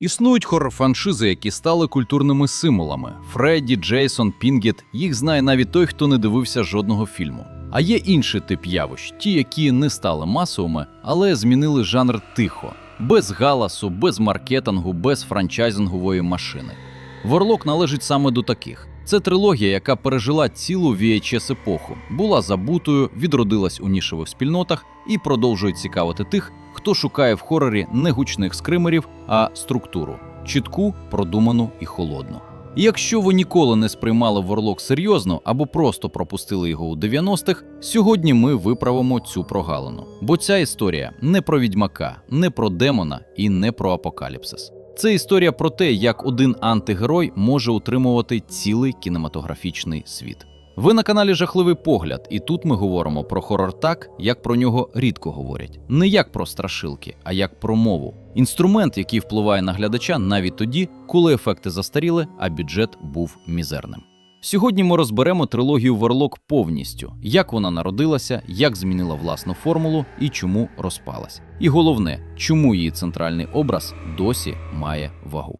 Існують хорор-франшизи, які стали культурними символами. Фредді, Джейсон, Пінгет їх знає навіть той, хто не дивився жодного фільму. А є інший тип явищ, ті, які не стали масовими, але змінили жанр тихо, без галасу, без маркетингу, без франчайзингової машини. Ворлок належить саме до таких. Це трилогія, яка пережила цілу VHS епоху, була забутою, відродилась у нішевих спільнотах і продовжує цікавити тих, хто шукає в хорорі не гучних скримерів, а структуру чітку, продуману і холодну. Якщо ви ніколи не сприймали Ворлок серйозно або просто пропустили його у 90-х, сьогодні ми виправимо цю прогалину. Бо ця історія не про відьмака, не про демона і не про апокаліпсис. Це історія про те, як один антигерой може утримувати цілий кінематографічний світ. Ви на каналі Жахливий погляд, і тут ми говоримо про хорор так, як про нього рідко говорять. Не як про страшилки, а як про мову. Інструмент, який впливає на глядача навіть тоді, коли ефекти застаріли, а бюджет був мізерним. Сьогодні ми розберемо трилогію Верлок повністю, як вона народилася, як змінила власну формулу і чому розпалась. І головне, чому її центральний образ досі має вагу.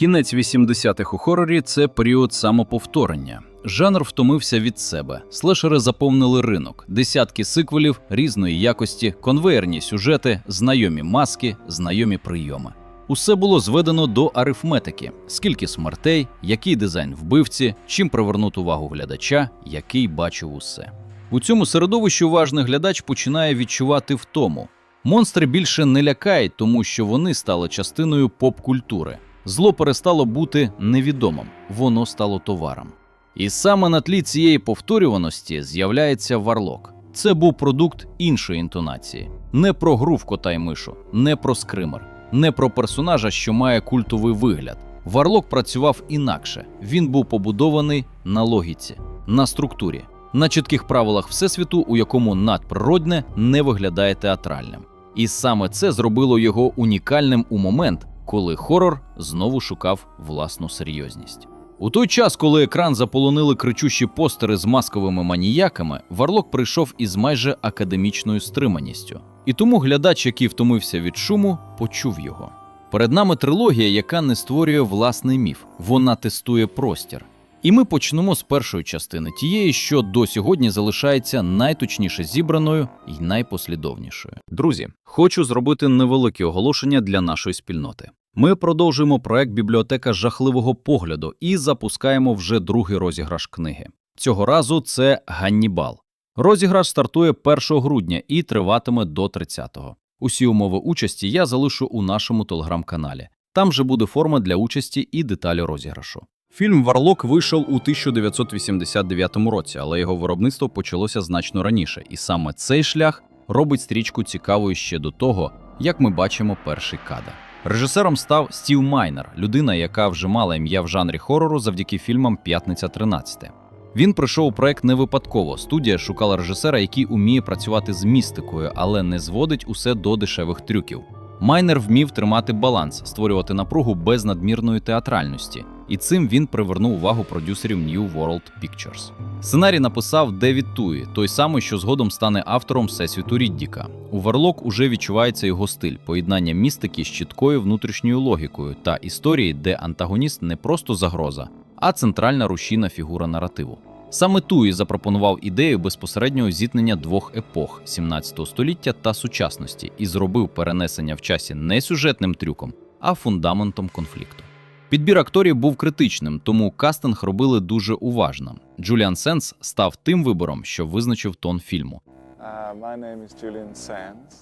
Кінець 80-х у хорорі це період самоповторення. Жанр втомився від себе. Слешери заповнили ринок, десятки сиквелів різної якості, конвеєрні сюжети, знайомі маски, знайомі прийоми. Усе було зведено до арифметики: скільки смертей, який дизайн вбивці, чим привернути увагу глядача, який бачив усе. У цьому середовищі уважний глядач починає відчувати втому. Монстри більше не лякають, тому що вони стали частиною поп-культури. Зло перестало бути невідомим, воно стало товаром. І саме на тлі цієї повторюваності з'являється варлок. Це був продукт іншої інтонації, не про гру в кота й мишу, не про скример, не про персонажа, що має культовий вигляд. Варлок працював інакше. Він був побудований на логіці, на структурі, на чітких правилах всесвіту, у якому надприродне не виглядає театральним. І саме це зробило його унікальним у момент, коли хорор знову шукав власну серйозність. У той час, коли екран заполонили кричущі постери з масковими маніяками, Варлок прийшов із майже академічною стриманістю. І тому глядач, який втомився від шуму, почув його. Перед нами трилогія, яка не створює власний міф, вона тестує простір. І ми почнемо з першої частини, тієї, що до сьогодні залишається найточніше зібраною і найпослідовнішою. Друзі, хочу зробити невелике оголошення для нашої спільноти. Ми продовжуємо проект Бібліотека жахливого погляду і запускаємо вже другий розіграш книги. Цього разу це Ганнібал. Розіграш стартує 1 грудня і триватиме до 30-го. Усі умови участі я залишу у нашому телеграм-каналі. Там же буде форма для участі і деталі розіграшу. Фільм Варлок вийшов у 1989 році, але його виробництво почалося значно раніше, і саме цей шлях робить стрічку цікавою ще до того, як ми бачимо перший кадр. Режисером став Стів Майнер, людина, яка вже мала ім'я в жанрі хорору завдяки фільмам П'ятниця 13. Він прийшов у проект не випадково. Студія шукала режисера, який уміє працювати з містикою, але не зводить усе до дешевих трюків. Майнер вмів тримати баланс, створювати напругу без надмірної театральності, і цим він привернув увагу продюсерів New World Pictures. Сценарій написав Девід Туї, той самий, що згодом стане автором Всесвіту Ріддіка. У Варлок уже відчувається його стиль поєднання містики з чіткою внутрішньою логікою та історії, де антагоніст не просто загроза, а центральна рушійна фігура наративу. Саме Туї запропонував ідею безпосереднього зіткнення двох епох 17 століття та сучасності і зробив перенесення в часі не сюжетним трюком, а фундаментом конфлікту. Підбір акторів був критичним, тому кастинг робили дуже уважно. Джуліан Сенс став тим вибором, що визначив тон фільму. Uh, my name is Julian Sands.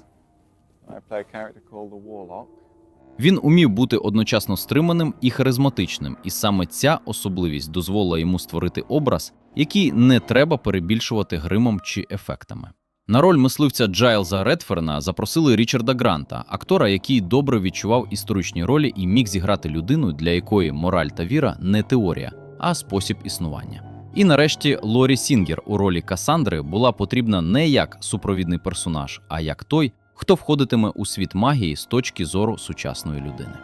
I play a character called the Warlock. Він умів бути одночасно стриманим і харизматичним, і саме ця особливість дозволила йому створити образ, який не треба перебільшувати гримом чи ефектами. На роль мисливця Джайлза Редферна запросили Річарда Гранта, актора, який добре відчував історичні ролі і міг зіграти людину, для якої мораль та віра не теорія, а спосіб існування. І нарешті Лорі Сінгер у ролі Касандри була потрібна не як супровідний персонаж, а як той, хто входитиме у світ магії з точки зору сучасної людини.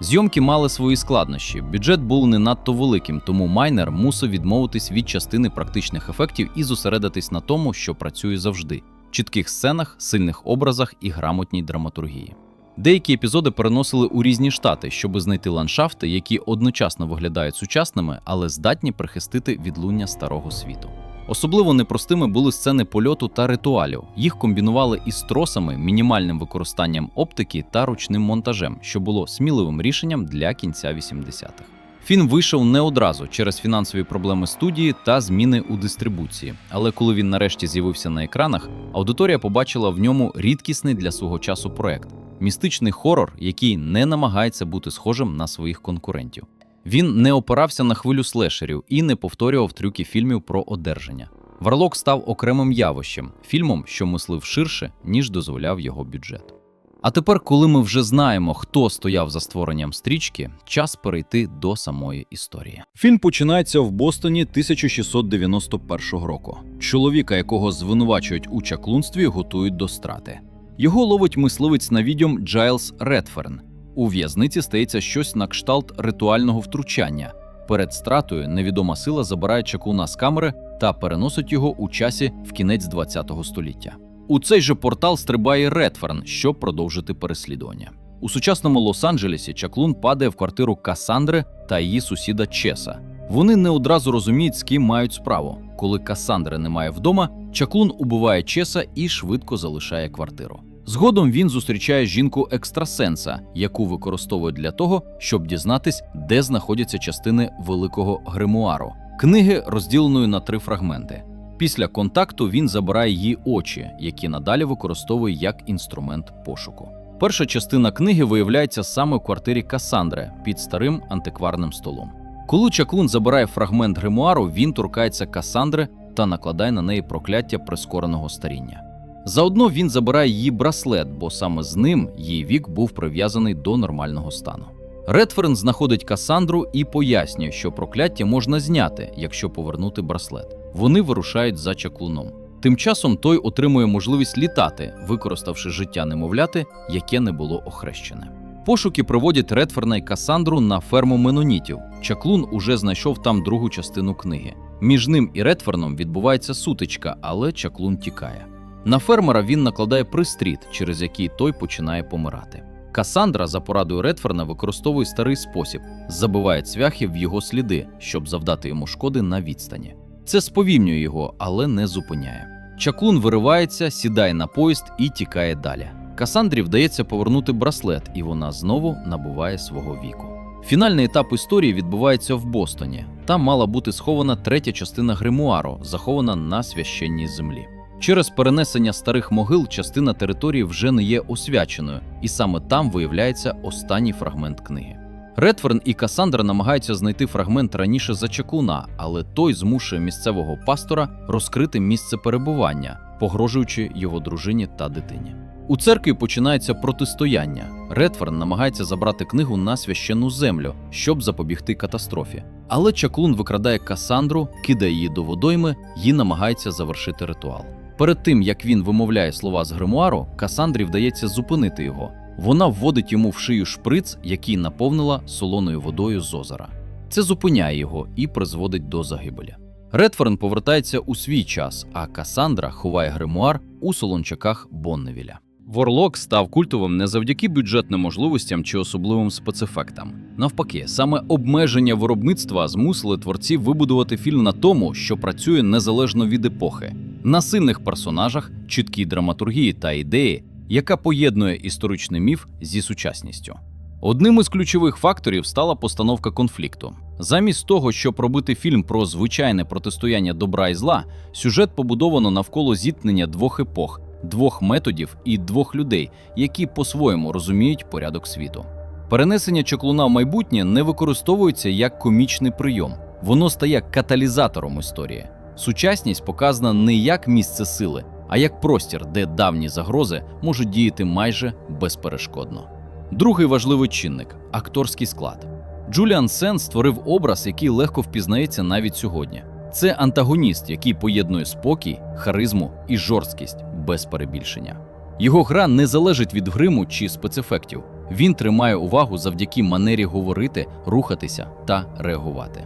Зйомки мали свої складнощі. Бюджет був не надто великим, тому майнер мусив відмовитись від частини практичних ефектів і зосередитись на тому, що працює завжди: чітких сценах, сильних образах і грамотній драматургії. Деякі епізоди переносили у різні штати, щоб знайти ландшафти, які одночасно виглядають сучасними, але здатні прихистити відлуння старого світу. Особливо непростими були сцени польоту та ритуалів. Їх комбінували із тросами, мінімальним використанням оптики та ручним монтажем, що було сміливим рішенням для кінця 80-х. Фільм вийшов не одразу через фінансові проблеми студії та зміни у дистрибуції. Але коли він нарешті з'явився на екранах, аудиторія побачила в ньому рідкісний для свого часу проект містичний хорор, який не намагається бути схожим на своїх конкурентів. Він не опирався на хвилю слешерів і не повторював трюки фільмів про одержання. Варлок став окремим явищем, фільмом, що мислив ширше, ніж дозволяв його бюджет. А тепер, коли ми вже знаємо, хто стояв за створенням стрічки, час перейти до самої історії. Фільм починається в Бостоні 1691 року. Чоловіка, якого звинувачують у чаклунстві, готують до страти. Його ловить мисливець на відьом Джайлз Редферн. У в'язниці стається щось на кшталт ритуального втручання. Перед стратою невідома сила забирає чаклуна з камери та переносить його у часі в кінець ХХ століття. У цей же портал стрибає Редферн, щоб продовжити переслідування. У сучасному Лос-Анджелесі чаклун падає в квартиру Касандри та її сусіда Чеса. Вони не одразу розуміють, з ким мають справу. Коли Касандри немає вдома, чаклун убиває Чеса і швидко залишає квартиру. Згодом він зустрічає жінку екстрасенса, яку використовують для того, щоб дізнатись, де знаходяться частини великого гримуару, книги розділеної на три фрагменти. Після контакту він забирає її очі, які надалі використовує як інструмент пошуку. Перша частина книги виявляється саме в квартирі Касандри під старим антикварним столом. Коли чаклун забирає фрагмент гримуару, він торкається Касандри та накладає на неї прокляття прискореного старіння. Заодно він забирає її браслет, бо саме з ним її вік був прив'язаний до нормального стану. Редферн знаходить Касандру і пояснює, що прокляття можна зняти, якщо повернути браслет. Вони вирушають за чаклуном. Тим часом той отримує можливість літати, використавши життя немовляти, яке не було охрещене. Пошуки проводять Редферна і Касандру на ферму менонітів. Чаклун уже знайшов там другу частину книги. Між ним і Редферном відбувається сутичка, але чаклун тікає. На фермера він накладає пристріт, через який той починає помирати. Касандра за порадою Редферна використовує старий спосіб, забиває цвяхи в його сліди, щоб завдати йому шкоди на відстані. Це сповільнює його, але не зупиняє. Чаклун виривається, сідає на поїзд і тікає далі. Касандрі вдається повернути браслет, і вона знову набуває свого віку. Фінальний етап історії відбувається в Бостоні. Там мала бути схована третя частина гримуару, захована на священній землі. Через перенесення старих могил частина території вже не є освяченою, і саме там виявляється останній фрагмент книги. Редферн і Касандра намагаються знайти фрагмент раніше за чаклуна, але той змушує місцевого пастора розкрити місце перебування, погрожуючи його дружині та дитині. У церкві починається протистояння. Редферн намагається забрати книгу на священну землю, щоб запобігти катастрофі. Але чаклун викрадає Касандру, кидає її до водойми і намагається завершити ритуал. Перед тим як він вимовляє слова з гримуару, Касандрі вдається зупинити його. Вона вводить йому в шию шприц, який наповнила солоною водою з озера. Це зупиняє його і призводить до загибелі. Редферн повертається у свій час, а Касандра ховає гримуар у солончаках Бонневіля. Ворлок став культовим не завдяки бюджетним можливостям чи особливим спецефектам. Навпаки, саме обмеження виробництва змусили творців вибудувати фільм на тому, що працює незалежно від епохи, на сильних персонажах, чіткій драматургії та ідеї, яка поєднує історичний міф зі сучасністю. Одним із ключових факторів стала постановка конфлікту. Замість того, щоб робити фільм про звичайне протистояння добра і зла, сюжет побудовано навколо зіткнення двох епох, двох методів і двох людей, які по-своєму розуміють порядок світу. Перенесення чаклуна в майбутнє не використовується як комічний прийом, воно стає каталізатором історії. Сучасність показана не як місце сили, а як простір, де давні загрози можуть діяти майже безперешкодно. Другий важливий чинник акторський склад. Джуліан Сен створив образ, який легко впізнається навіть сьогодні. Це антагоніст, який поєднує спокій, харизму і жорсткість без перебільшення. Його гра не залежить від гриму чи спецефектів. Він тримає увагу завдяки манері говорити, рухатися та реагувати.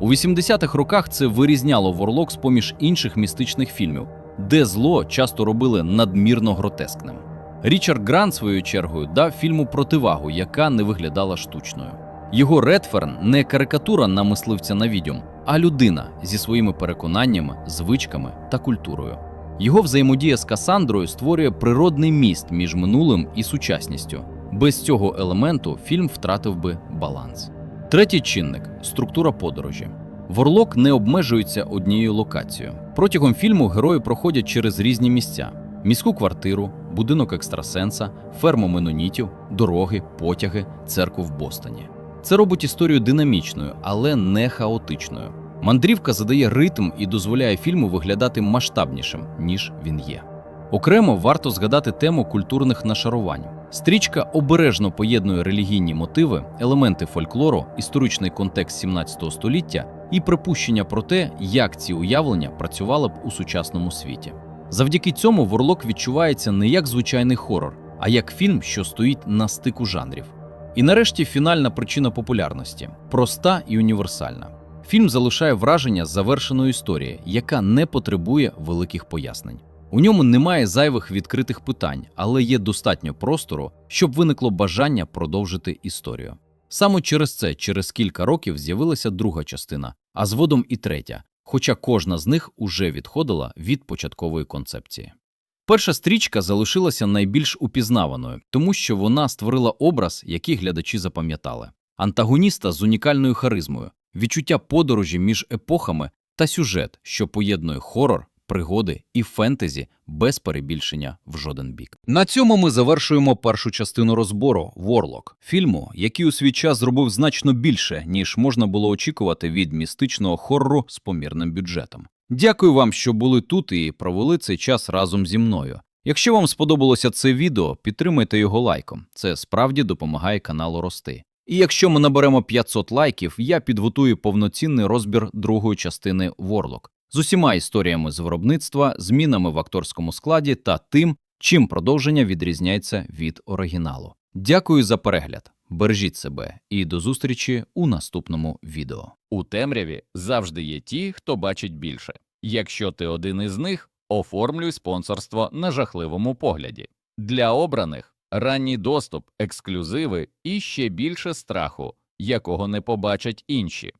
У 80-х роках це вирізняло Ворлок з поміж інших містичних фільмів, де зло часто робили надмірно гротескним. Річард Грант, своєю чергою, дав фільму противагу, яка не виглядала штучною. Його Редферн не карикатура на мисливця на відьом, а людина зі своїми переконаннями, звичками та культурою. Його взаємодія з Касандрою створює природний міст між минулим і сучасністю. Без цього елементу фільм втратив би баланс. Третій чинник структура подорожі. Ворлок не обмежується однією локацією. Протягом фільму герої проходять через різні місця: міську квартиру, будинок екстрасенса, ферму менонітів, дороги, потяги, церкву в Бостоні. Це робить історію динамічною, але не хаотичною. Мандрівка задає ритм і дозволяє фільму виглядати масштабнішим, ніж він є. Окремо варто згадати тему культурних нашарувань. Стрічка обережно поєднує релігійні мотиви, елементи фольклору, історичний контекст 17 століття і припущення про те, як ці уявлення працювали б у сучасному світі. Завдяки цьому Ворлок відчувається не як звичайний хорор, а як фільм, що стоїть на стику жанрів. І нарешті фінальна причина популярності проста і універсальна. Фільм залишає враження завершеної історії, яка не потребує великих пояснень. У ньому немає зайвих відкритих питань, але є достатньо простору, щоб виникло бажання продовжити історію. Саме через це через кілька років з'явилася друга частина, а згодом і третя, хоча кожна з них уже відходила від початкової концепції. Перша стрічка залишилася найбільш упізнаваною, тому що вона створила образ, який глядачі запам'ятали. Антагоніста з унікальною харизмою, відчуття подорожі між епохами та сюжет, що поєднує хорор, пригоди і фентезі без перебільшення в жоден бік. На цьому ми завершуємо першу частину розбору Ворлок, фільму, який у свій час зробив значно більше, ніж можна було очікувати від містичного хоррору з помірним бюджетом. Дякую вам, що були тут і провели цей час разом зі мною. Якщо вам сподобалося це відео, підтримайте його лайком. Це справді допомагає каналу рости. І якщо ми наберемо 500 лайків, я підготую повноцінний розбір другої частини Ворлок з усіма історіями з виробництва, змінами в акторському складі та тим, чим продовження відрізняється від оригіналу. Дякую за перегляд. Бережіть себе і до зустрічі у наступному відео. У темряві завжди є ті, хто бачить більше. Якщо ти один із них, оформлюй спонсорство на жахливому погляді. Для обраних ранній доступ, ексклюзиви і ще більше страху, якого не побачать інші.